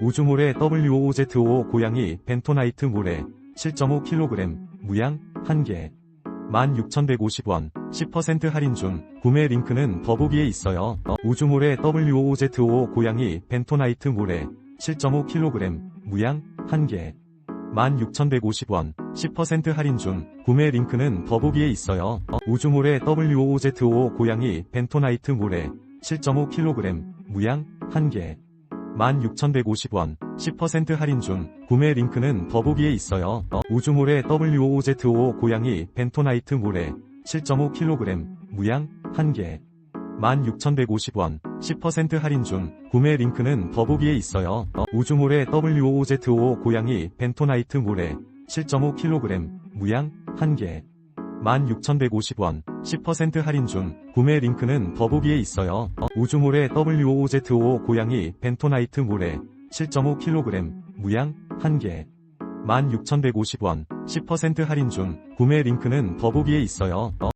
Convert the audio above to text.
우주모래 WOZO 고양이 벤토나이트 모래 7.5kg 무양 1개 16,150원 10% 할인 중 구매 링크는 더보기에 있어요. 어, 우주모래 WOZO 고양이 벤토나이트 모래 7.5kg 무양 1개 16,150원 10% 할인 중 구매 링크는 더보기에 있어요. 어, 우주모래 WOZO 고양이 벤토나이트 모래 7.5kg 무양 1개 16,150원 10% 할인 중 구매 링크는 더보기에 있어요. 어, 우주모래 WOZO 고양이 벤토나이트 모래 7.5kg 무양 1개 16,150원 10% 할인 중 구매 링크는 더보기에 있어요. 어, 우주모래 WOZO 고양이 벤토나이트 모래 7.5kg 무양 1개 16,150원 10% 할인 중 구매 링크는 더보기에 있어요. 어, 우주모래 WOZO 고양이 벤토나이트 모래 7.5kg 무양 1개 16,150원 10% 할인 중 구매 링크는 더보기에 있어요. 어,